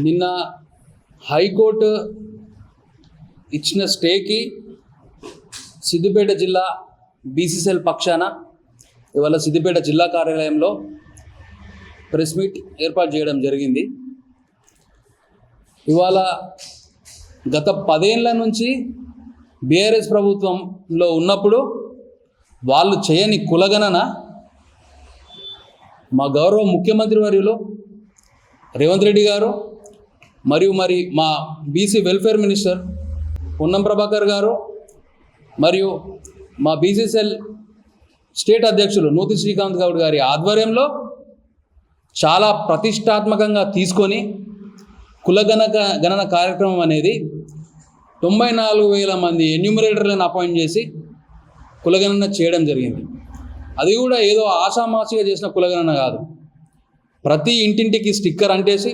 నిన్న హైకోర్టు ఇచ్చిన స్టేకి సిద్దిపేట జిల్లా బీసీసీఎల్ పక్షాన ఇవాళ సిద్దిపేట జిల్లా కార్యాలయంలో ప్రెస్ మీట్ ఏర్పాటు చేయడం జరిగింది. ఇవాళ గత పదేళ్ళ నుంచి బీఆర్ఎస్ ప్రభుత్వంలో ఉన్నప్పుడు వాళ్ళు చేయని కులగణన మా గౌరవ ముఖ్యమంత్రి వర్యులు రేవంత్ రెడ్డి గారు మరియు మరి మా BC welfare minister Ponnam Prabhakar గారు మరియు మా బీసీసీఎల్ స్టేట్ అధ్యక్షులు నూతి శ్రీకాంత్ గౌడ్ గారి ఆధ్వర్యంలో చాలా ప్రతిష్టాత్మకంగా తీసుకొని కులగణ గణన కార్యక్రమం అనేది తొంభై నాలుగు వేల మంది ఎన్యూమరేటర్లను అపాయింట్ చేసి కులగణన చేయడం జరిగింది. అది కూడా ఏదో ఆషామాషిగా చేసిన కులగణన కాదు. ప్రతి ఇంటింటికి స్టిక్కర్ అంటేసి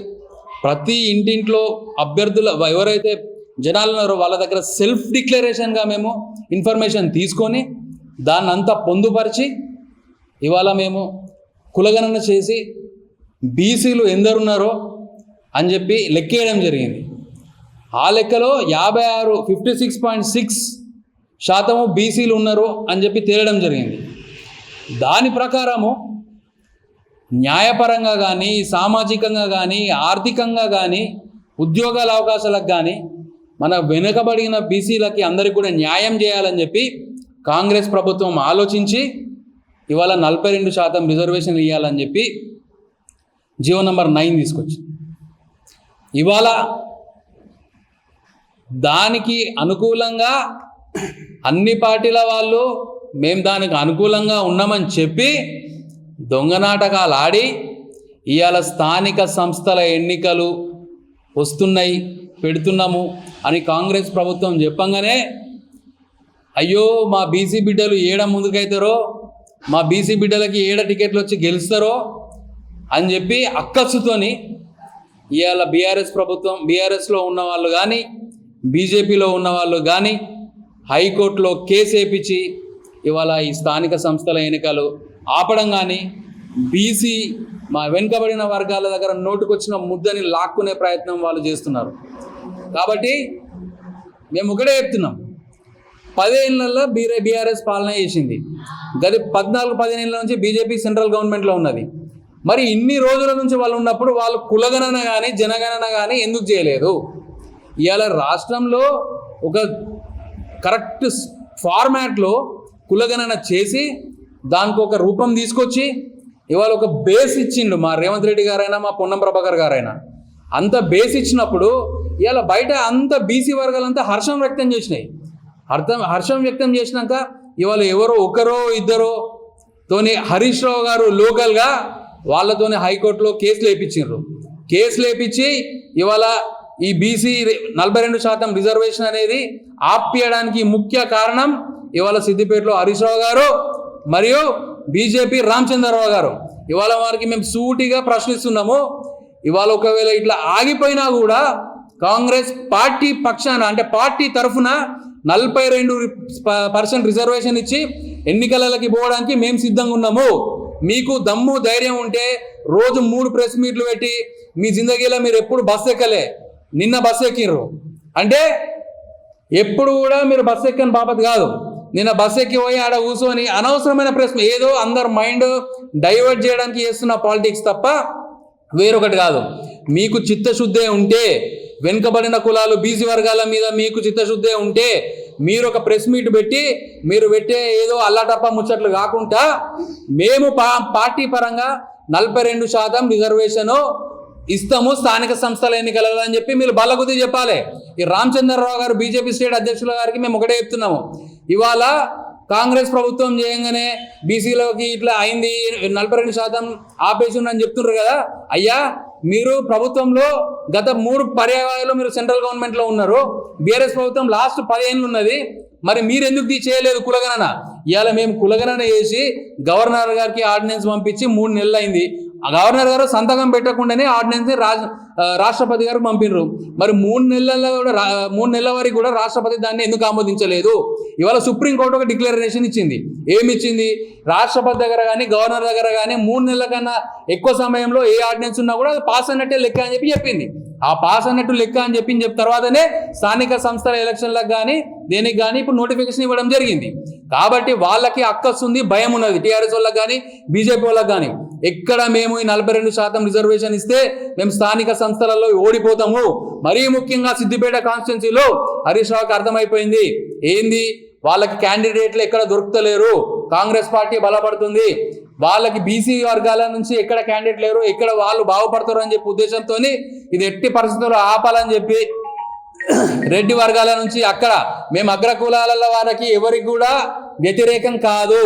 ప్రతి ఇంటింట్లో అభ్యర్థుల ఎవరైతే జనాలు ఉన్నారో వాళ్ళ దగ్గర సెల్ఫ్ డిక్లరేషన్గా మేము ఇన్ఫర్మేషన్ తీసుకొని దాన్ని అంతా పొందుపరిచి ఇవాళ మేము కులగణన చేసి బీసీలు ఎందరున్నారో అని చెప్పి లెక్కేయడం జరిగింది. ఆ లెక్కలో యాభై ఆరు ఫిఫ్టీ సిక్స్ పాయింట్ సిక్స్ శాతము బీసీలు ఉన్నారు అని చెప్పి తేలడం జరిగింది. దాని ప్రకారము న్యాయపరంగా కానీ సామాజికంగా కానీ ఆర్థికంగా కానీ ఉద్యోగాల అవకాశాలకు కానీ మన వెనుకబడిన బీసీలకి అందరికీ కూడా న్యాయం చేయాలని చెప్పి కాంగ్రెస్ ప్రభుత్వం ఆలోచించి ఇవాళ నలభై రెండు శాతం రిజర్వేషన్లు ఇవ్వాలని చెప్పి జీవో నంబర్ నైన్ తీసుకొచ్చి ఇవాళ దానికి అనుకూలంగా అన్ని పార్టీల వాళ్ళు మేము దానికి అనుకూలంగా ఉన్నామని చెప్పి దొంగ నాటకాలు ఆడి ఇవాళ స్థానిక సంస్థల ఎన్నికలు వస్తున్నాయి పెడుతున్నాము అని కాంగ్రెస్ ప్రభుత్వం చెప్పంగానే అయ్యో మా బీసీ బిడ్డలు ఏడ ముందుకైతారో మా బీసీ బిడ్డలకి ఏడ టికెట్లు వచ్చి గెలుస్తారో అని చెప్పి అక్కసుతోని ఇవాళ బీఆర్ఎస్ ప్రభుత్వం బీఆర్ఎస్లో ఉన్న వాళ్ళు కానీ బీజేపీలో ఉన్న వాళ్ళు కానీ హైకోర్టులో కేసు వేయించి ఇవాళ ఈ స్థానిక సంస్థల ఎన్నికలు ఆపడం కానీ బీసీ మా వెనుకబడిన వర్గాల దగ్గర నోటుకొచ్చిన ముద్దని లాక్కునే ప్రయత్నం వాళ్ళు చేస్తున్నారు. కాబట్టి మేము ఒకటే చెప్తున్నాం. పదేళ్ళలో బీరే బీఆర్ఎస్ పాలన చేసింది. గది పద్నాలుగు పదిహేనేళ్ళ నుంచి బీజేపీ సెంట్రల్ గవర్నమెంట్లో ఉన్నది. మరి ఇన్ని రోజుల నుంచి వాళ్ళు ఉన్నప్పుడు వాళ్ళు కులగణన కానీ జనగణన కానీ ఎందుకు చేయలేదు? ఇవాళ రాష్ట్రంలో ఒక కరెక్ట్ ఫార్మాట్లో కులగణన చేసి దానికి ఒక రూపం తీసుకొచ్చి ఇవాళ ఒక బేస్ ఇచ్చిండు మా రేవంత్ రెడ్డి గారైనా మా పొన్నం ప్రభాకర్ గారైనా. అంత బేస్ ఇచ్చినప్పుడు ఇవాళ బయట అంత బీసీ వర్గాలంతా హర్షం వ్యక్తం చేసినాయి. అర్థం హర్షం వ్యక్తం చేసినాక ఇవాళ ఎవరో ఒకరో ఇద్దరో తోని హరీష్ రావు గారు లోకల్గా వాళ్ళతోని హైకోర్టులో కేసు లేపించారు కేసులు లేపించి ఇవాళ ఈ బీసీ నలభై రెండు శాతం రిజర్వేషన్ అనేది ఆపియడానికి ముఖ్య కారణం ఇవాళ సిద్దిపేటలో హరీష్ రావు గారు. మరియు బీజేపీ రామచంద్రరావు గారు. ఇవాళ వారికి మేము సూటిగా ప్రశ్నిస్తున్నాము. ఇవాళ ఒకవేళ ఇట్లా ఆగిపోయినా కూడా కాంగ్రెస్ పార్టీ పక్షాన అంటే పార్టీ తరఫున నలభై రెండు పర్సెంట్ రిజర్వేషన్ ఇచ్చి ఎన్నికలకి పోవడానికి మేము సిద్ధంగా ఉన్నాము. మీకు దమ్ము ధైర్యం ఉంటే రోజు మూడు ప్రెస్ మీట్లు పెట్టి మీ జిందగీలో మీరు ఎప్పుడు బస్ ఎక్కలే. నిన్న బస్ ఎక్కిర్రు. అంటే ఎప్పుడు కూడా మీరు బస్ ఎక్కని బాపత్ కాదు. నిన్న బస్ ఎక్కి పోయి ఆడ కూర్చొని అనవసరమైన ప్రశ్న ఏదో అందరు మైండ్ డైవర్ట్ చేయడానికి చేస్తున్న పాలిటిక్స్ తప్ప వేరొకటి కాదు. మీకు చిత్తశుద్ధే ఉంటే వెనుకబడిన కులాలు బీసీ వర్గాల మీద మీకు చిత్తశుద్ధే ఉంటే మీరు ఒక ప్రెస్ మీట్ పెట్టి మీరు పెట్టే ఏదో అల్లాటప్ప ముచ్చట్లు కాకుండా మేము పా పార్టీ పరంగా నలభై రెండు శాతం రిజర్వేషను ఇస్తాము స్థానిక సంస్థల ఎన్నికలలో అని చెప్పి మీరు బల్లగుద్ది చెప్పాలి. ఈ రామచంద్రరావు గారు బీజేపీ స్టేట్ అధ్యక్షుల గారికి మేము ఒకటే చెప్తున్నాము. ఇవాళ కాంగ్రెస్ ప్రభుత్వం చేయంగానే బీసీలోకి ఇట్లా అయింది నలభై రెండు శాతం ఆపేసి చెప్తున్నారు కదా. అయ్యా మీరు ప్రభుత్వంలో గత మూడు పర్యాయాలు మీరు సెంట్రల్ గవర్నమెంట్లో ఉన్నారు. బీఆర్ఎస్ ప్రభుత్వం లాస్ట్ పదిహేనులు ఉన్నది. మరి మీరెందుకు తీ- చేయలేదు కులగణన? ఇవాళ మేము కులగణన చేసి గవర్నర్ గారికి ఆర్డినెన్స్ పంపించి మూడు నెలలు అయింది ఆ గవర్నర్ గారు సంతకం పెట్టకుండానే ఆర్డినెన్స్ రాజ్ రాష్ట్రపతి గారు పంపినరు. మరి మూడు నెలల్లో కూడా రా- మూడు నెలల వరకు కూడా రాష్ట్రపతి దాన్ని ఎందుకు ఆమోదించలేదు? ఇవాళ సుప్రీంకోర్టు ఒక డిక్లరేషన్ ఇచ్చింది. ఏమి ఇచ్చింది రాష్ట్రపతి దగ్గర కానీ గవర్నర్ దగ్గర కానీ మూడు నెలల కన్నా ఎక్కువ సమయంలో ఏ ఆర్డినెన్స్ ఉన్నా కూడా అది పాస్ అన్నట్టే లెక్క అని చెప్పి చెప్పింది. ఆ పాస్ అన్నట్టు లెక్క అని చెప్పి చెప్పిన తర్వాతనే స్థానిక సంస్థల ఎలక్షన్లకు కానీ దేనికి కానీ ఇప్పుడు నోటిఫికేషన్ ఇవ్వడం జరిగింది. కాబట్టి వాళ్ళకి అక్కస్తుంది భయం ఉన్నది. టీఆర్ఎస్ వాళ్ళకి కానీ బీజేపీ వాళ్ళకి కానీ ఎక్కడ మేము ఈ నలభై రెండు శాతం రిజర్వేషన్ ఇస్తే మేము స్థానిక సంస్థలలో ఓడిపోతాము. మరీ ముఖ్యంగా సిద్దిపేట కాన్స్టిట్యున్సీలో హరీష్ రావుకి అర్థమైపోయింది. ఏంది? వాళ్ళకి క్యాండిడేట్లు ఎక్కడ దొరుకుతలేరు? కాంగ్రెస్ పార్టీ బలపడుతుంది. వాళ్ళకి బీసీ వర్గాల నుంచి ఎక్కడ క్యాండిడేట్ లేరు ఎక్కడ వాళ్ళు బాగుపడతారు అని చెప్పి ఉద్దేశంతో ఇది ఎట్టి పరిస్థితుల్లో ఆపాలని చెప్పి రెడ్డి వర్గాల నుంచి అక్కడ మేము అగ్రకులాల వారికి ఎవరికి కూడా వ్యతిరేకం కాదు.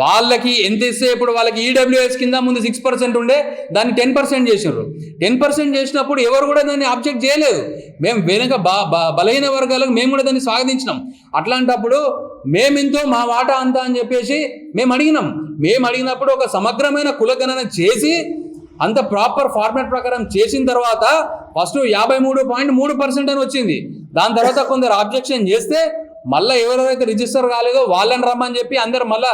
వాళ్ళకి ఎంత ఇస్తే ఇప్పుడు వాళ్ళకి ఈడబ్ల్యూఎస్ కింద ముందు సిక్స్ పర్సెంట్ ఉండే దాన్ని టెన్ పర్సెంట్ చేసినారు టెన్ పర్సెంట్ చేసినప్పుడు ఎవరు కూడా దాన్ని ఆబ్జెక్ట్ చేయలేదు. మేము వెనుక బా బలహీన వర్గాలకు మేము కూడా దాన్ని స్వాగతించినాం. అట్లాంటప్పుడు మేమింతో మా వాటా అంతా అని చెప్పేసి మేము అడిగినాం మేము అడిగినప్పుడు ఒక సమగ్రమైన కులగణన చేసి అంత ప్రాపర్ ఫార్మాట్ ప్రకారం చేసిన తర్వాత ఫస్ట్ యాభై మూడు పాయింట్ మూడు పర్సెంట్ అని వచ్చింది. దాని తర్వాత కొందరు ఆబ్జెక్షన్ చేస్తే మళ్ళీ ఎవరెవరైతే రిజిస్టర్ కాలేదో వాళ్ళని రమ్మని చెప్పి అందరు మళ్ళా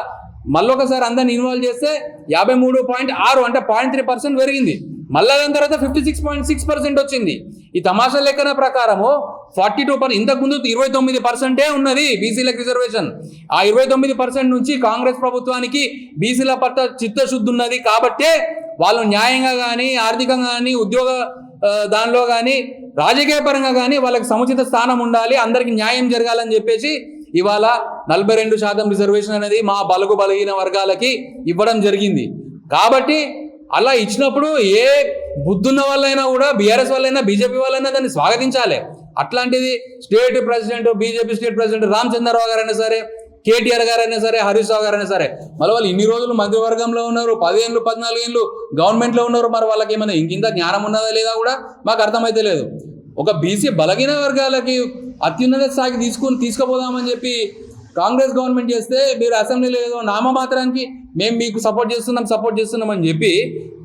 మళ్ళీ ఒకసారి అందరిని ఇన్వాల్వ్ చేస్తే యాభై మూడు పాయింట్ ఆరు అంటే పాయింట్ త్రీ పర్సెంట్ పెరిగింది. మళ్ళా దాని తర్వాత fifty six point six percent వచ్చింది. ఈ తమాషా లెక్కన ప్రకారము ఫార్టీ టూ పర్సెంట్ ఇంతకుముందు ఇరవై తొమ్మిది పర్సెంటే ఉన్నది బీసీలకు రిజర్వేషన్. ఆ ఇరవై తొమ్మిది పర్సెంట్ నుంచి కాంగ్రెస్ ప్రభుత్వానికి బీసీల పట్ల చిత్తశుద్ధి ఉన్నది కాబట్టే వాళ్ళు న్యాయంగా కానీ ఆర్థికంగా కానీ ఉద్యోగ దానిలో కానీ రాజకీయ పరంగా కానీ వాళ్ళకి సముచిత స్థానం ఉండాలి అందరికి న్యాయం జరగాలని చెప్పేసి ఇవాళ నలభై రెండు శాతం రిజర్వేషన్ అనేది మా బలుగు బలహీన వర్గాలకి ఇవ్వడం జరిగింది. కాబట్టి అలా ఇచ్చినప్పుడు ఏ బుద్ధున్న వాళ్ళైనా కూడా బీఆర్ఎస్ వాళ్ళైనా బీజేపీ వాళ్ళైనా దాన్ని స్వాగతించాలి. అట్లాంటిది state president BJP state president Ramachandrarao గారైనా సరే కేటీఆర్ గారైనా సరే హరీష్ రావు గారైనా సరే మళ్ళీ వాళ్ళు ఇన్ని రోజులు మధ్యవర్గంలో ఉన్నారు పదిహేనులు పద్నాలుగు ఏళ్ళు గవర్నమెంట్లో ఉన్నారు మరి వాళ్ళకి ఏమైనా ఇంకింత జ్ఞానం ఉన్నదా లేదా కూడా మాకు అర్థమైతే లేదు. ఒక బీసీ బలహీన వర్గాలకి అత్యున్నత స్థాయికి తీసుకుని తీసుకుపోదామని చెప్పి కాంగ్రెస్ గవర్నమెంట్ చేస్తే మీరు అసెంబ్లీలో ఏదో నామమాత్రానికి మేము మీకు సపోర్ట్ చేస్తున్నాం సపోర్ట్ చేస్తున్నాం అని చెప్పి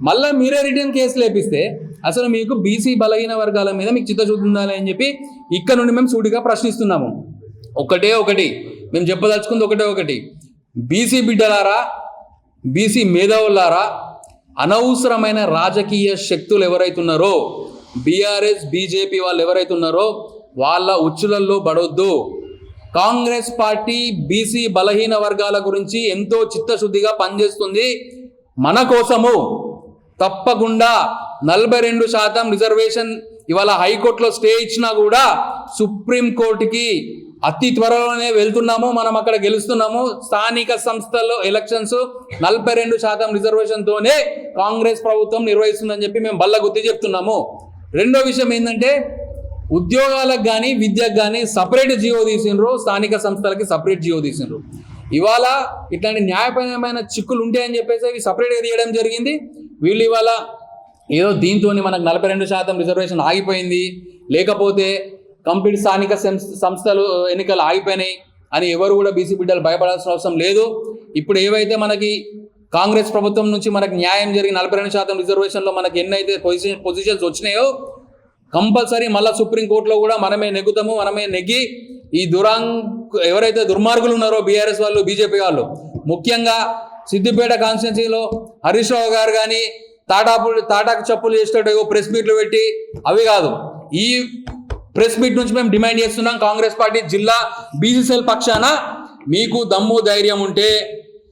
మళ్ళీ మీరే రిటర్న్ కేసు లేపిస్తే అసలు మీకు బీసీ బలహీన వర్గాల మీద మీకు చిత్తశుద్ధి ఉండాలి అని చెప్పి ఇక్కడ నుండి మేము సూటిగా ప్రశ్నిస్తున్నాము. ఒకటే ఒకటి. మేము చెప్పదలుచుకుంది ఒకటే ఒకటి. బీసీ బిడ్డలారా బీసీ మేధావులారా అనవసరమైన రాజకీయ శక్తులు ఎవరైతున్నారో బీఆర్ఎస్ బీజేపీ వాళ్ళు ఎవరైతే ఉన్నారో వాళ్ళ ఉచ్చులల్లో పడొద్దు. కాంగ్రెస్ పార్టీ బీసీ బలహీన వర్గాల గురించి ఎంతో చిత్తశుద్ధిగా పనిచేస్తుంది. మన కోసము తప్పకుండా నలభై రెండు శాతం రిజర్వేషన్ ఇవాళ హైకోర్టులో స్టే ఇచ్చినా కూడా సుప్రీం కోర్టుకి అతి త్వరలోనే వెళ్తున్నాము. మనం అక్కడ గెలుస్తున్నాము. స్థానిక సంస్థల్లో ఎలక్షన్స్ నలభై రెండు శాతం రిజర్వేషన్తోనే కాంగ్రెస్ ప్రభుత్వం నిర్వహిస్తుందని చెప్పి మేము బల్ల గుర్తి చెప్తున్నాము. రెండో విషయం ఏంటంటే ఉద్యోగాలకు కానీ విద్యకు కానీ సపరేట్ జియో తీసిండ్రు స్థానిక సంస్థలకి సపరేట్ జియో తీసిండ్రు. ఇవాళ ఇట్లాంటి న్యాయపరమైన చిక్కులు ఉంటాయని చెప్పేసి ఇవి సపరేట్గా తీయడం జరిగింది. వీళ్ళు ఇవాళ ఏదో దీంతో మనకు నలభై రెండు శాతం రిజర్వేషన్ ఆగిపోయింది. లేకపోతే కంప్లీట్ స్థానిక సంస్థలు ఎన్నికలు ఆగిపోయినాయి అని ఎవరు కూడా బీసీ బిడ్డలు భయపడాల్సిన అవసరం లేదు. ఇప్పుడు ఏవైతే మనకి కాంగ్రెస్ ప్రభుత్వం నుంచి మనకు న్యాయం జరిగి నలభై రెండు శాతం రిజర్వేషన్లో మనకి ఎన్నైతే పొజిషన్ పొజిషన్స్ వచ్చినాయో కంపల్సరీ మళ్ళీ సుప్రీంకోర్టులో కూడా మనమే నెగ్గుతాము మనమే నెగ్గి ఈ దురాంగ్ ఎవరైతే దుర్మార్గులు ఉన్నారో బీఆర్ఎస్ వాళ్ళు బీజేపీ వాళ్ళు ముఖ్యంగా సిద్దిపేట కాన్స్టిట్యున్సీలో హరీష్ రావు గారు కానీ తాటాపు తాటాకు చెప్పులు చేసేటట్టు ప్రెస్ మీట్లు పెట్టి అవి కాదు. ఈ ప్రెస్ మీట్ నుంచి మేము డిమాండ్ చేస్తున్నాం కాంగ్రెస్ పార్టీ జిల్లా బీసీసీఎల్ పక్షాన మీకు దమ్ము ధైర్యం ఉంటే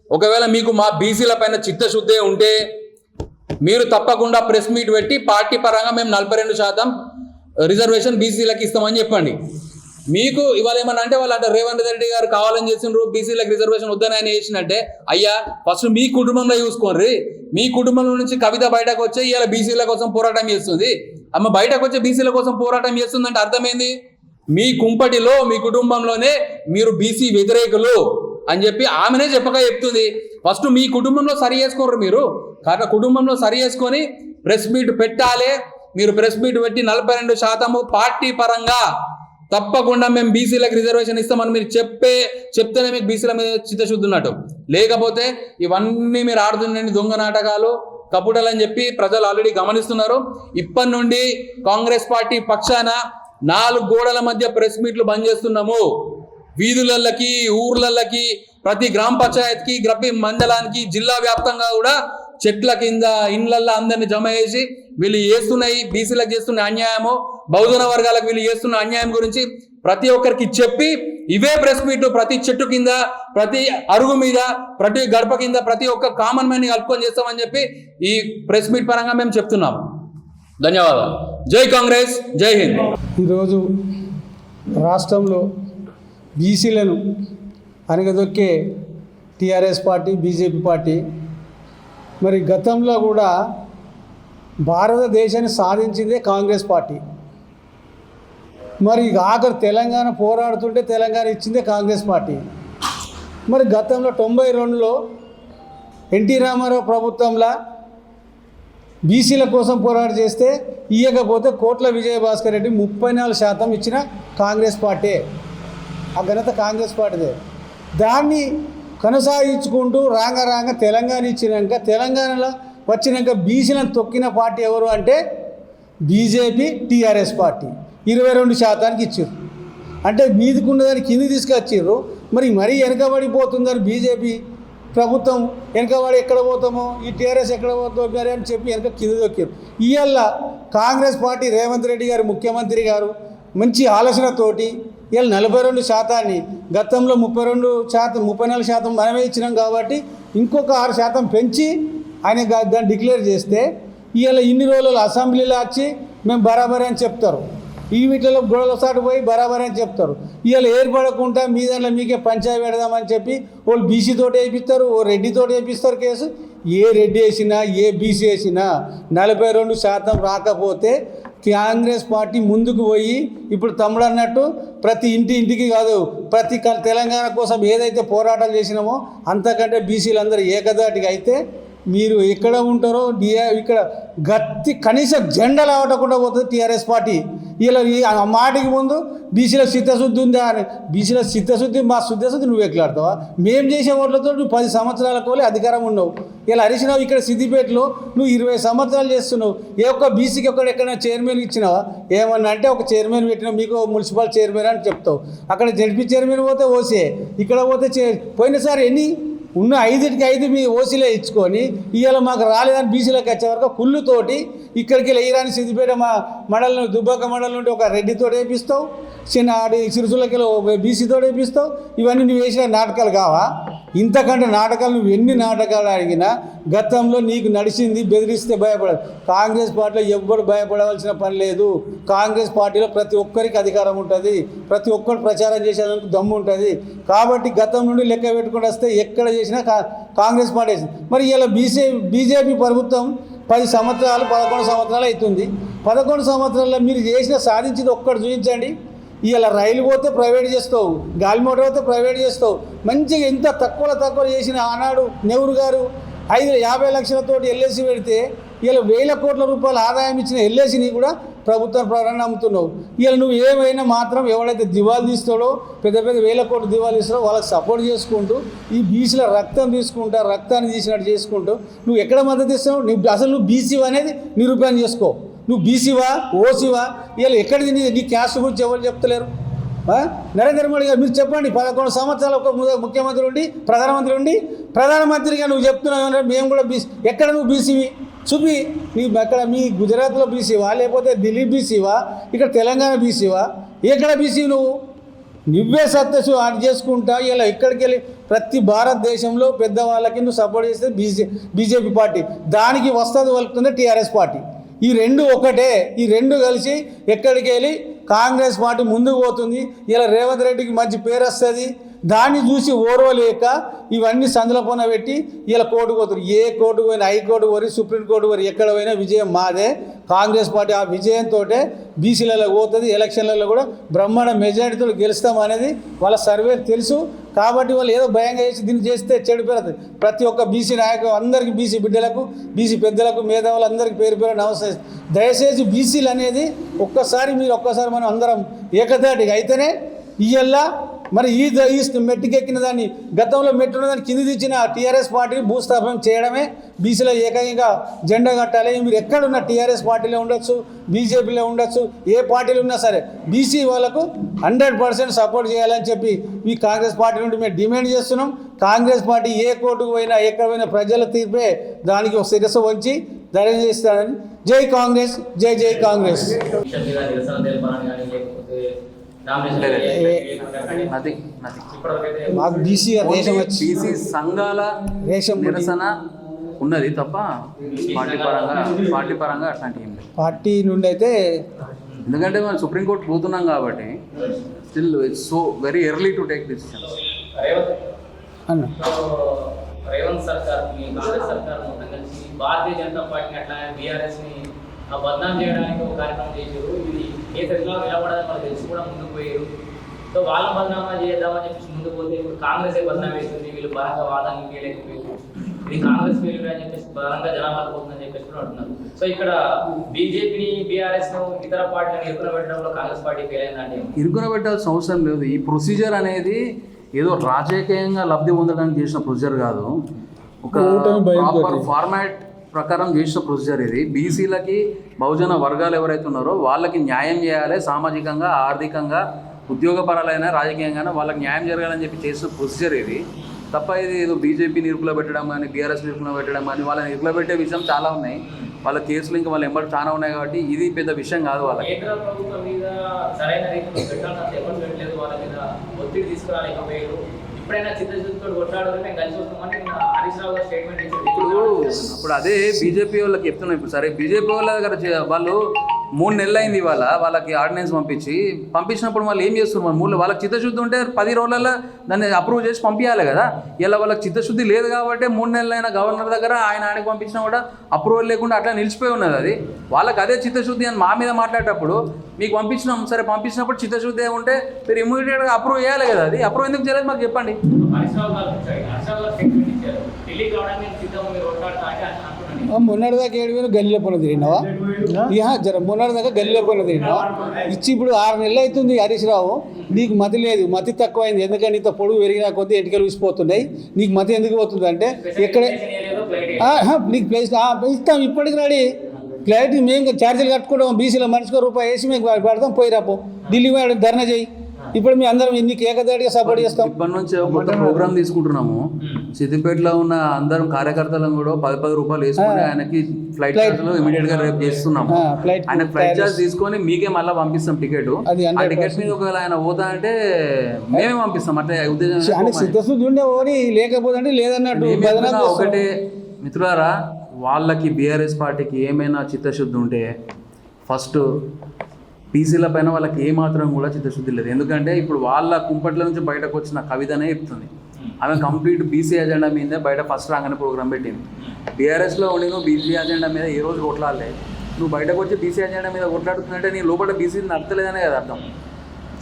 ఒకవేళ మీకు మా బీసీల పైన చిత్తశుద్ధే ఉంటే మీరు తప్పకుండా ప్రెస్ మీట్ పెట్టి పార్టీ పరంగా మేము నలభై రెండు శాతం రిజర్వేషన్ బీసీలకు ఇస్తామని చెప్పండి. మీకు ఇవాళ ఏమన్నా అంటే వాళ్ళు అంటే రేవంత్ రెడ్డి గారు కావాలని చేసిండ్రు బీసీలకు రిజర్వేషన్ వద్దని ఆయన చేసినట్టే అయ్యా ఫస్ట్ మీ కుటుంబంలో చూసుకోండి. మీ కుటుంబంలో నుంచి కవిత బయటకు వచ్చి ఇవాళ బీసీల కోసం పోరాటం చేస్తుంది. అమ్మ బయటకు వచ్చే బీసీల కోసం పోరాటం చేస్తుందంటే అర్థమైంది? మీ కుంపటిలో మీ కుటుంబంలోనే మీరు బీసీ వ్యతిరేకులు అని చెప్పి ఆమెనే చెప్పక చెప్తుంది. ఫస్ట్ మీ కుటుంబంలో సరి చేసుకోరు మీరు. కాక కుటుంబంలో సరి చేసుకొని ప్రెస్ మీట్ పెట్టాలి మీరు ప్రెస్ మీట్ పెట్టి నలభై రెండు శాతము పార్టీ పరంగా తప్పకుండా మేము బీసీలకు రిజర్వేషన్ ఇస్తామని మీరు చెప్పే చెప్తేనే మీకు బీసీల మీద చిత్తశుద్ధి ఉన్నట్టు. లేకపోతే ఇవన్నీ మీరు ఆడుతుండండి దొంగ నాటకాలు కపుటలు అని చెప్పి ప్రజలు ఆల్రెడీ గమనిస్తున్నారు. ఇప్పటి నుండి కాంగ్రెస్ పార్టీ పక్షాన నాలుగు గోడల మధ్య ప్రెస్ మీట్లు బంద్ చేస్తున్నాము. వీధులకి ఊర్లకి ప్రతి గ్రామ పంచాయత్కి ప్రతి మండలానికి జిల్లా వ్యాప్తంగా కూడా చెట్ల కింద ఇండ్లల్లో అందరిని జమ చేసి వీళ్ళు చేస్తున్నాయి బీసీలకు చేస్తున్న అన్యాయము బహుజన వర్గాలకు వీళ్ళు చేస్తున్న అన్యాయం గురించి ప్రతి ఒక్కరికి చెప్పి ఇవే ప్రెస్ మీట్లు ప్రతి చెట్టు కింద ప్రతి అరుగు మీద ప్రతి గడప కింద ప్రతి ఒక్క కామన్ మ్యాన్ కలుపుకొని చేస్తామని చెప్పి ఈ ప్రెస్ మీట్ పరంగా మేము చెప్తున్నాం. ధన్యవాదాలు. జై కాంగ్రెస్ జై హింద్. ఈరోజు రాష్ట్రంలో బీసీలను అనగదొక్కే టీఆర్ఎస్ పార్టీ బీజేపీ పార్టీ మరి గతంలో కూడా భారతదేశాన్ని సాధించిందే కాంగ్రెస్ పార్టీ. మరి ఆఖరు తెలంగాణ పోరాడుతుంటే తెలంగాణ ఇచ్చిందే కాంగ్రెస్ పార్టీ. మరి గతంలో తొంభై రెండులో ఎన్టీ రామారావు ప్రభుత్వంలో బీసీల కోసం పోరాట చేస్తే ఇయ్యకపోతే కోట్ల విజయభాస్కర్ రెడ్డి ముప్పై నాలుగు శాతం ఇచ్చిన కాంగ్రెస్ పార్టీ. ఆ ఘనత కాంగ్రెస్ పార్టీదే. దాన్ని కొనసాగించుకుంటూ రాంగ రాంగ తెలంగాణ ఇచ్చినాక తెలంగాణలో వచ్చినాక బీసీలను తొక్కిన పార్టీ ఎవరు అంటే బీజేపీ టీఆర్ఎస్ పార్టీ. ఇరవై రెండు శాతానికి ఇచ్చారు అంటే మీదికున్నదాన్ని కింది తీసుకొచ్చారు మరి మరీ వెనకబడిపోతుందని బీజేపీ ప్రభుత్వం వెనకబడి ఎక్కడ పోతామో ఈ టీఆర్ఎస్ ఎక్కడ పోతామో అని చెప్పి వెనక కింద దొక్కారు ఇవాళ కాంగ్రెస్ పార్టీ రేవంత్ రెడ్డి గారు ముఖ్యమంత్రి గారు మంచి ఆలోచనతోటి వీళ్ళు నలభై రెండు శాతాన్ని గతంలో ముప్పై రెండు శాతం ముప్పై నాలుగు శాతం మనమే ఇచ్చినాం కాబట్టి ఇంకొక ఆరు శాతం పెంచి ఆయన దాన్ని డిక్లేర్ చేస్తే ఇవాళ ఇన్ని రోజులు అసెంబ్లీలో వచ్చి మేము బరాబర్ అని చెప్తారు. ఈ వీటిలో గొడవలు సాటిపోయి బరాబర్ అని చెప్తారు. ఇవాళ ఏర్పడకుండా మీ దాంట్లో మీకే పంచాయతీ పెడదామని చెప్పి వాళ్ళు బీసీతోటి వేయిస్తారు ఓ రెడ్డి వేయిస్తారు కేసు. ఏ రెడ్డి వేసినా ఏ బీసీ వేసినా నలభై రెండు శాతం రాకపోతే కాంగ్రెస్ పార్టీ ముందుకు పోయి ఇప్పుడు తమ్ముడు అన్నట్టు ప్రతి ఇంటి ఇంటికి కాదు ప్రతి తెలంగాణ కోసం ఏదైతే పోరాటాలు చేసినామో అంతకంటే బీసీలందరూ ఏకదాటిగా అయితే మీరు ఎక్కడ ఉంటారో డిఆర్ ఇక్కడ గత్తి కనీసం జెండా లావటకుండా పోతుంది టీఆర్ఎస్ పార్టీ. ఇలా ఈ ఆ మాటకి ముందు బీసీల చిత్తశుద్ధి ఉందా అని బీసీల చిత్తశుద్ధి మా శుద్ధశుద్ధి నువ్వు ఎక్కలాడతావా మేము చేసే ఓట్లతో నువ్వు పది సంవత్సరాల కోలే అధికారం ఉన్నావు. ఇలా హరీశ్రావు ఇక్కడ సిద్దిపేటలో నువ్వు ఇరవై సంవత్సరాలు చేస్తున్నావు. ఏ ఒక్క బీసీకి ఒక్కడ ఎక్కడైనా చైర్మన్ ఇచ్చినావా? ఏమన్నా అంటే ఒక చైర్మన్ పెట్టినా మీకు మున్సిపల్ చైర్మన్ అని చెప్తావు. అక్కడ జడ్పీ చైర్మన్ పోతే ఓసే ఇక్కడ పోతే చే పోయినసారి ఎన్ని? ఉన్న ఐదుటికి ఐదు మీ ఓసీలే ఇచ్చుకొని ఇవాళ మాకు రాలేదని బీసీలోకి వచ్చే వరకు కుళ్ళుతోటి ఇక్కడికి వెళ్ళి సిద్దిపేట మా మండలం దుబ్బాక మండలం నుండి ఒక రెడ్డితో వేపిస్తావు చిన్న ఆడి సిరుసులకి బీసీతో వేపిస్తావు ఇవన్నీ నువ్వు వేసిన నాటకాలు కావా? ఇంతకంటే నాటకాలు నువ్వు ఎన్ని నాటకాలు అడిగినా గతంలో నీకు నడిచింది బెదిరిస్తే భయపడదు. కాంగ్రెస్ పార్టీలో ఎవ్వరు భయపడవలసిన పని లేదు. కాంగ్రెస్ పార్టీలో ప్రతి ఒక్కరికి అధికారం ఉంటుంది. ప్రతి ఒక్కరు ప్రచారం చేసేందుకు దమ్ము ఉంటుంది. కాబట్టి గతం నుండి లెక్క పెట్టుకుంటూ వస్తే ఎక్కడ చేసినా కా- కాంగ్రెస్ పార్టీ వేసింది. మరి ఇలా బీసీ బీజేపీ ప్రభుత్వం పది సంవత్సరాలు పదకొండు సంవత్సరాలు అవుతుంది. పదకొండు సంవత్సరాల్లో మీరు చేసిన సాధించింది ఒక్కటి చూపించండి. ఇలా రైలు పోతే ప్రైవేట్ చేస్తావు గాలి మోటార్ పోతే ప్రైవేట్ చేస్తావు. మంచిగా ఎంత తక్కువలో తక్కువ చేసిన ఆనాడు నెహ్రూ గారు ఐదు యాభై లక్షలతోటి ఎల్ఐసి పెడితే ఇలా వేల కోట్ల రూపాయల ఆదాయం ఇచ్చిన ఎల్ఐసిని కూడా ప్రభుత్వం ప్రారంభం నమ్ముతున్నావు. ఇలా నువ్వు ఏమైనా మాత్రం ఎవడైతే దివాలు తీస్తాడో పెద్ద పెద్ద వేల కోట్లు దివాలు తీస్తాడో వాళ్ళకి సపోర్ట్ చేసుకుంటూ ఈ బీసీల రక్తం తీసుకుంటా రక్తాన్ని తీసినట్టు చేసుకుంటూ నువ్వు ఎక్కడ మద్దతు ఇస్తావు? నువ్వు అసలు నువ్వు బీసీ అనేది నిరూపణ చేసుకో. నువ్వు బీసీవా ఓసీవా? ఇలా ఎక్కడ నీ నీ క్యాస్ట్ గురించి ఎవరు చెప్తలేరు? నరేంద్ర మోడీ గారు మీరు చెప్పండి. పదకొండు సంవత్సరాలు ఒక ముఖ్యమంత్రి ఉండి ప్రధానమంత్రి ఉండి ప్రధానమంత్రిగా నువ్వు చెప్తున్నావు ఏమన్నా, మేము కూడా బీసీ ఎక్కడ నువ్వు బీసీవి? చూపి. నీ అక్కడ మీ గుజరాత్లో బీసీవా? లేకపోతే ఢిల్లీ బీసీవా? ఇక్కడ తెలంగాణ బీసీవా? ఎక్కడ బీసీ నువ్వు? నువ్వే సత్యసు అది చేసుకుంటా ఇలా ఎక్కడికి వెళ్ళి? ప్రతి భారతదేశంలో పెద్దవాళ్ళకి నువ్వు సపోర్ట్ చేస్తే బీజే బీజేపీ పార్టీ. దానికి వస్తుంది వలుపుతుంది టీఆర్ఎస్ పార్టీ. ఈ రెండు ఒకటే. ఈ రెండు కలిసి ఎక్కడికి వెళ్ళి కాంగ్రెస్ పార్టీ ముందుకు పోతుంది. ఇలా రేవంత్ రెడ్డికి మంచి పేరు వస్తుంది. దాన్ని చూసి ఓర్వలేక ఇవన్నీ సందులపోన పెట్టి ఇలా కోర్టు పోతారు. ఏ కోర్టు పోయినా హైకోర్టు పోయి సుప్రీంకోర్టు పోయి ఎక్కడ పోయినా విజయం మాదే. కాంగ్రెస్ పార్టీ ఆ విజయంతో బీసీలలో పోతుంది ఎలక్షన్లలో కూడా బ్రహ్మాండ మెజారిటీతో గెలుస్తాం అనేది వాళ్ళ సర్వే తెలుసు. కాబట్టి వాళ్ళు ఏదో భయంగా చేసి దీన్ని చేస్తే చెడిపోతుంది ప్రతి ఒక్క బీసీ నాయకు అందరికీ బీసీ బిడ్డలకు బీసీ పెద్దలకు మేధావులు అందరికీ పేరు పేరు నమస్తే. దయచేసి బీసీలు అనేది ఒక్కసారి మీరు ఒక్కసారి మనం అందరం ఏకతాటిగా అయితేనే ఇయ్యల్లా మరి ఈ ఈ మెట్టుకెక్కిన దాన్ని గతంలో మెట్టున్న దాన్ని కింది తెచ్చిన టీఆర్ఎస్ పార్టీని భూస్థాపనం చేయడమే బీసీలో ఏకంగా జెండా కట్టాలి. మీరు ఎక్కడున్న టీఆర్ఎస్ పార్టీలో ఉండొచ్చు బీజేపీలో ఉండొచ్చు ఏ పార్టీలు ఉన్నా సరే బీసీ వాళ్ళకు హండ్రెడ్ పర్సెంట్ సపోర్ట్ చేయాలని చెప్పి మీ కాంగ్రెస్ పార్టీ నుండి మేము డిమాండ్ చేస్తున్నాం. కాంగ్రెస్ పార్టీ ఏ కోర్టుకు పోయినా ఎక్కడ పోయినా ప్రజల తీర్పే దానికి ఒక శిరస్సు వంచి ధైర్యం చేస్తానని జై కాంగ్రెస్ జై జై కాంగ్రెస్. మాకు బీసీ దేశం బీసీ సంఘాల ముడి. నిరసన ఉన్నది తప్ప పార్టీ పరంగా పార్టీ పరంగా అట్లాంటి ఏం లేదు. పార్టీ నుండి అయితే ఎందుకంటే మనం సుప్రీంకోర్టు పోతున్నాం కాబట్టి still it's so very early to take decisions Revanth అన్న. సో రేవంత్ సర్కార్ కాంగ్రెస్ సర్కార్ భారతీయ జనతా పార్టీని అట్లా బీఆర్ఎస్ని ఆ బద్నాం చేయడానికి ఒక కార్యక్రమం చేశారు. ఇది ఏ సరిగ్గా నిలబడదని మనకు తెలిసి కూడా ముందుకు పోయారు. సో వాళ్ళ బదనామా చేద్దామని చెప్పేసి ముందుకు పోతే ఇప్పుడు కాంగ్రెస్ బదనాం వేస్తుంది. వీళ్ళు బలంగా వాదాన్ని చేయలేకపోయారు ఇది కాంగ్రెస్ ఫెయిల్యూర్ అని చెప్పేసి బలంగా జనాభా పోతుందని చెప్పేసి కూడా అంటున్నారు. సో ఇక్కడ బీజేపీని బీఆర్ఎస్ను ఇతర పార్టీలను ఎదుర్కొన పెట్టడంలో కాంగ్రెస్ పార్టీ ఫెయిల్ అయిందంటే ఇరుకున పెట్టాల్సిన అవసరం లేదు. ఈ ప్రొసీజర్ అనేది ఏదో రాజకీయంగా లబ్ధి పొందడానికి చేసిన ప్రొసీజర్ కాదు. ఒక. ప్రాపర్ ఫార్మాట్ ప్రకారం చేసిన ప్రొసీజర్ ఇది. బీసీలకి బహుజన వర్గాలు ఎవరైతే ఉన్నారో వాళ్ళకి న్యాయం చేయాలి. సామాజికంగా ఆర్థికంగా ఉద్యోగపరాలైనా రాజకీయంగానే వాళ్ళకి న్యాయం జరగాలని చెప్పి చేసిన ప్రొసీజర్ ఇది. తప్ప ఇది ఏదో బీజేపీ నిరుపులో పెట్టడం కానీ బీఆర్ఎస్ నిరుపులో పెట్టడం కానీ వాళ్ళని నిరుపులో పెట్టే విషయం చాలా ఉన్నాయి. వాళ్ళ కేసులు ఇంకా వాళ్ళ ఎంబడి చాలా ఉన్నాయి కాబట్టి ఇది పెద్ద విషయం కాదు వాళ్ళకి. సరైన రీతిలో ఎవరు పెట్టలేదు. వాళ్ళ మీద ఒత్తిడి తీసుకురాలేకపోయారు. ఇప్పుడైనా చిత్తశుద్ధితో కొట్లాడారు మేము కలిసి వస్తామని హరీష్ రావు గారు స్టేట్మెంట్ ఇప్పుడు అప్పుడు అదే బీజేపీ వాళ్ళకి చెప్తున్నాం ఇప్పుడు. సరే బీజేపీ వాళ్ళ దగ్గర వాళ్ళు మూడు నెలలు అయింది ఇవాళ. వాళ్ళకి ఆర్డినెన్స్ పంపించి. పంపించినప్పుడు వాళ్ళు ఏం చేస్తున్నారు? మరి మూడు వాళ్ళకి చిత్తశుద్ధి ఉంటే పది రోజులలో దాన్ని అప్రూవ్ చేసి పంపించాలి కదా. ఇలా వాళ్ళకి చిత్తశుద్ధి లేదు కాబట్టి మూడు నెలలైన గవర్నర్ దగ్గర ఆయన ఆయనకి పంపించినా కూడా అప్రూవల్ లేకుండా అట్లా నిలిచిపోయి ఉన్నది అది. వాళ్ళకి అదే చిత్తశుద్ధి అని మా మీద మాట్లాడేటప్పుడు మీకు పంపించినాం సరే పంపించినప్పుడు చిత్తశుద్ధి ఉంటే మీరు ఇమీడియట్గా అప్రూవ్ చేయాలి కదా అది. అప్రూవ్ ఎందుకు చేయలేదు మాకు చెప్పండి. మొన్నటిదాకా ఏడు వేలు గల్లీలో పనులు తిరిగినావా? ఇహా జర మొన్నటిదాకా గల్లీలో పనులు తిరిగినావా? ఇచ్చి ఇప్పుడు ఆరు నెలలు అవుతుంది హరీష్ రావు. నీకు మతి లేదు మతి తక్కువైంది. ఎందుకంటే ఇంత పొడుగు పెరిగినా కొద్దీ ఎంటికలు ఊసిపోతున్నాయి నీకు మతి ఎందుకు పోతుంది అంటే ఎక్కడే నీకు ప్లేస్ ఇస్తాం ఇప్పటికి రెడీ. ఫ్లైట్ మేము ఛార్జీలు కట్టుకోవడం బీసీలో మనిషికో రూపాయి వేసి మేము పెడతాం పోయి రాపో ఢిల్లీ ధర్నా చేయి. ఇప్పుడు మీ అందరం నీకు ఏకదాటిగా సపోర్ట్ చేస్తాం? ఇప్పటి నుంచి కొత్త ప్రోగ్రామ్ తీసుకుంటున్నాము. సిద్దిపేటలో ఉన్న అందరం కార్యకర్తలను కూడా పది పది రూపాయలు వేసుకొని ఆయనకి ఫ్లైట్. చార్జ్ ఇమీడియట్గా రేపు చేస్తున్నాము. ఆయన ఫ్లైట్. చార్జ్ తీసుకొని మీకే మళ్ళీ పంపిస్తాం టికెట్. ఆ 100% టికెట్ మీద ఒకవేళ ఆయన పోతా అంటే మేమే పంపిస్తాం. అంటే ఉద్దేశం సిద్ధశుద్ధి ఉండే లేకపోతే లేదన్నట్టు. ఒకటే. మిత్రులారా వాళ్ళకి బీఆర్ఎస్ పార్టీకి ఏమైనా చిత్తశుద్ధి ఉంటే ఫస్ట్ పీసీల పైన వాళ్ళకి ఏ మాత్రం కూడా చిత్తశుద్ధి లేదు. ఎందుకంటే ఇప్పుడు వాళ్ళ కుంపట్ల నుంచి బయటకు వచ్చిన కవితనే చెప్తుంది. ఆమె కంప్లీట్ బీసీ అజెండా మీదే బయట ఫస్ట్ రాగానే ప్రోగ్రామ్ పెట్టింది. బీఆర్ఎస్లో ఉండి నువ్వు బీసీ అజెండా మీద ఏ రోజు కొట్లాడలే. నువ్వు బయటకు వచ్చి బీసీ అజెండా మీద కొట్లాడుతున్నట్టే నీ లోపల బీసీ నడతలేదనే కదా అర్థం.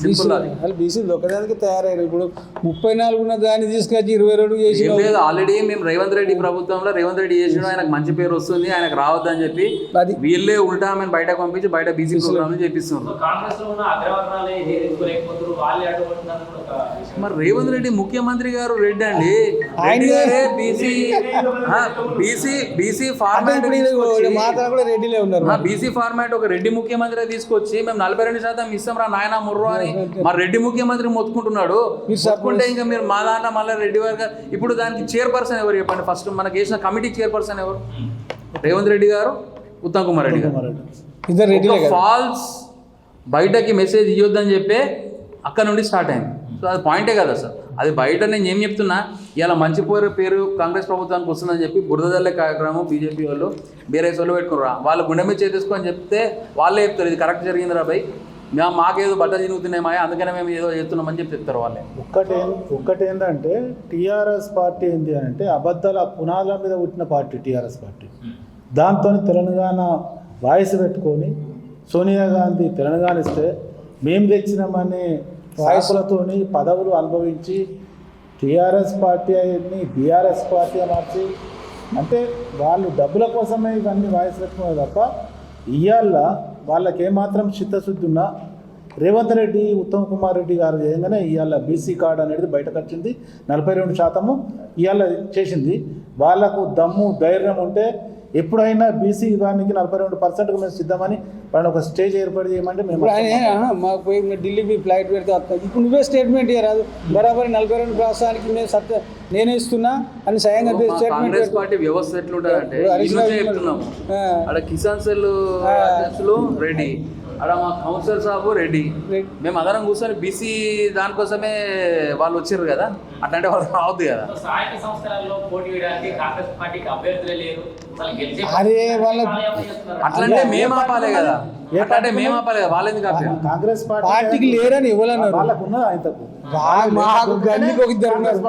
వాళ్ళు బీసీలు ఒకదానికి తయారయ్యారు. ఇప్పుడు ముప్పై నాలుగు ఉన్న దాన్ని తీసుకొచ్చి ఇరవై రెండు చేసి లేదు ఆల్రెడీ మేము రేవంత్ రెడ్డి ప్రభుత్వంలో రేవంత్ రెడ్డి చేసిన ఆయనకు మంచి పేరు వస్తుంది ఆయనకు రావద్దని చెప్పి అది. వీళ్ళే ఉల్టా ఆమెను బయటకు పంపించి బయట బీసీ ప్రోగ్రామ్ చేపిస్తున్నారు. మరి రేవంత్ రెడ్డి ముఖ్యమంత్రి గారు రెడ్డి అండి. BC BC BC format BC format ఒక రెడ్డి ముఖ్యమంత్రి తీసుకొచ్చి మేము నలభై రెండు శాతం ఇస్తాం రా నాయన ముర్రు అని మా రెడ్డి ముఖ్యమంత్రి మొత్తుకుంటున్నాడు. మొత్తుకుంటే ఇంకా మీరు మా దాంట్లో మళ్ళీ రెడ్డి వర్గ ఇప్పుడు దానికి చైర్పర్సన్ ఎవరు చెప్పండి? ఫస్ట్ మనకి వేసిన కమిటీ చైర్పర్సన్ ఎవరు? రేవంత్ రెడ్డి గారు ఉత్తమ్ కుమార్ రెడ్డి గారు. ఫాల్స్ బయటకి మెసేజ్ ఇవ్వద్దని చెప్పే అక్కడ నుండి స్టార్ట్ అయింది. సో అది పాయింటే కదా సార్ అది బయట నేను ఏం చెప్తున్నా ఇలా మంచి పేరు పేరు కాంగ్రెస్ ప్రభుత్వానికి వస్తుందని చెప్పి బురదల్లే కార్యక్రమం బీజేపీ వాళ్ళు బీఆర్ఎస్ వాళ్ళు పెట్టుకున్నారు? వాళ్ళ గుండె మీద చేసేసుకో అని చెప్తే వాళ్ళే చెప్తారు ఇది కరెక్ట్ జరిగింది రా మాకేదో బట్ట చిరుగుతున్నాయి అందుకనే మేము ఏదో చేస్తున్నామని చెప్పి చెప్తారు వాళ్ళే. ఒక్కటే ఒక్కటి ఏంటంటే టీఆర్ఎస్ పార్టీ ఏంటి అని అంటే అబద్ధాల పునాదుల మీద పుట్టిన పార్టీ టీఆర్ఎస్ పార్టీ. దాంతో తెలంగాణ వాయిస్ పెట్టుకొని సోనియా గాంధీ తెలంగాణ ఇస్తే మేము తెచ్చినామనే వాయిస్లతోని పదవులు అనుభవించి టీఆర్ఎస్ పార్టీ అని బీఆర్ఎస్ పార్టీ మార్చి. అంటే వాళ్ళు డబ్బుల కోసమే ఇవన్నీ వాయిస్ పెట్టుకున్నారు తప్ప ఇవాళ వాళ్ళకి ఏమాత్రం చిత్తశుద్ధి ఉన్నా రేవంత్ రెడ్డి ఉత్తమ్ కుమార్ రెడ్డి గారు చేయగానే ఇవాళ బీసీ కార్డు అనేది బయటకు వచ్చింది నలభై రెండు శాతము ఇవాళ చేసింది. వాళ్ళకు దమ్ము ధైర్యం ఉంటే ఎప్పుడైనా బీసీ విభాగానికి నలభై రెండు పర్సెంట్కి మేము సిద్ధమని వాళ్ళని ఒక స్టేజ్ ఏర్పాటు చేయమంటే మేము ఆయన మాకు పోయి మీరు ఢిల్లీ పోయి ఫ్లైట్ పెడితే వస్తాం. ఇప్పుడు నువ్వే స్టేట్మెంట్ ఇవ్వరాదు బరాబర్ నలభై రెండు ప్రాంతానికి మేము సత్య నేనే ఇస్తున్నా అని స్వయంగా మా స్టేట్మెంట్. పార్టీ వ్యవస్థ ఆ. ఆడ కిసాన్ సెల్ రెడ్డి ఆడ మా కౌన్సిలర్ సాబు రెడ్డి. రెడ్డి. మేము అందరం కూర్చొని బీసీ దానికోసమే వాళ్ళు వచ్చారు కదా? అట్లాంటి వాళ్ళు రావద్దు కదా? స్థానిక సంస్థలలో పోటీ వేయడానికి కాంగ్రెస్ పార్టీకి అభ్యర్థులే లేరు. అరే వాళ్ళ-. అట్లంటే మేము ఆపాలే కదా. అట్లంటే మేము ఆపాలి కదా. వాళ్ళు ఎందుకు ఆపారు? కాంగ్రెస్ పార్టీ పార్టీకి లేరని ఇవ్వాలన్నారు. వాళ్ళకు ఉన్నది ఆయనకు మాకు గల్లీకి ఒక ఇద్దరు ఉన్నారు.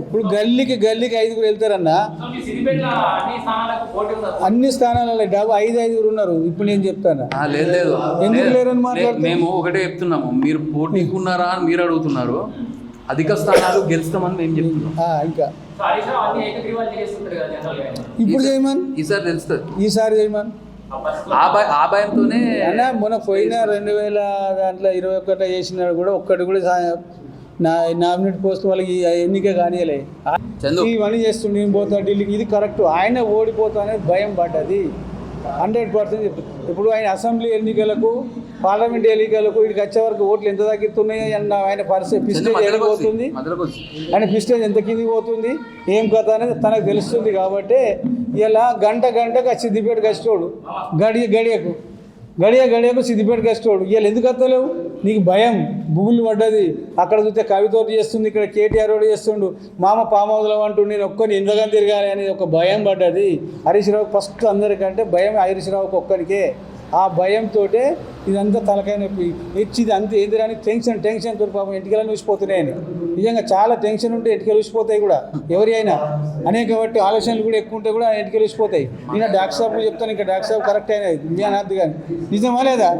ఇప్పుడు గల్లీకి గల్లీకి ఐదుగురు వెళ్తారన్నా. అన్ని స్థానాలలో డబ్బు ఐదు ఐదుగురు ఉన్నారు. ఇప్పుడు నేను చెప్తాను? ఆ, లేదు లేదు. ఎందుకు. లేరని మాట్లాడుతున్నారు? మేము ఒకటే చెప్తున్నాము. మీరు పోటీకి ఉన్నారా అని మీరు అడుగుతున్నారు. అధిక స్థానాలు గెలుస్తామని మేము చెప్తున్నాం. ఆ, ఇంకా. ఇప్పుడు చేయమని? ఈసారి తెలుస్తుంది. ఈసారి చేయమని? ఆ భయంతోనే అన్న మొన్న పోయిన రెండు వేల దాంట్లో ఇరవై ఒకటిలో చేసినాడు కూడా ఒక్కటి కూడా నా నామినేట్ పోస్ట్ వాళ్ళకి ఎన్నిక కానియలే. చందు. ఇవన్నీ చేస్తుండే నేను పోతా ఢిల్లీకి ఇది కరెక్ట్. ఆయన ఓడిపోతా అనేది భయం పడ్డది. హండ్రెడ్ పర్సెంట్ ఇప్పుడు ఆయన అసెంబ్లీ ఎన్నికలకు పార్లమెంట్ ఎన్నికలకు ఇక్కడికి వచ్చే వరకు ఓట్లు ఎంత తగ్గుతున్నాయి అన్న ఆయన పరిస్థితి పిస్టేజ్ వచ్చి పోతుంది? ఆయన పిస్టేజ్ ఎంత కిందికి పోతుంది? ఏం కథ అనేది తనకు తెలుస్తుంది కాబట్టి ఇలా గంట గంటకు సిద్దిపేట కష్టోడు గడియ గడియకు గడియ గడియకు సిద్దిపేట కష్టోడు ఇవాళ ఎందుకు వస్తలేవు నీకు భయం భూములు పడ్డది. అక్కడ చూస్తే కవితోటి చేస్తుంది ఇక్కడ కేటీఆర్ కూడా చేస్తుండు. మామ పామౌదులం అంటూ నేను ఒక్కని ఎందుకని తిరగాలి అనేది ఒక భయం పడ్డది. హరీష్ రావు ఫస్ట్ అందరికంటే భయం హరీష్ రావుకి ఒక్కరికే ఆ భయంతో ఇదంతా తలకాయ నొప్పి. ఇచ్చింది అంత ఏంది టెన్షన్ టెన్షన్ తోటి పాపం ఎంటికలు ఊసిపోతున్నాయని నిజంగా చాలా టెన్షన్ ఉంటే ఎంటికలు ఊసిపోతాయి కూడా. ఎవరి అయినా. అనేక బట్టి ఆలోచనలు కూడా ఎక్కువ ఉంటే కూడా ఎంటికలు ఊసిపోతాయి నేను డాక్టర్ సాబ్ చెప్తాను ఇంకా డాక్టర్ సాబ్ కరెక్ట్ అయినది. మీ అనద్దు కానీ నిజమా లేదా?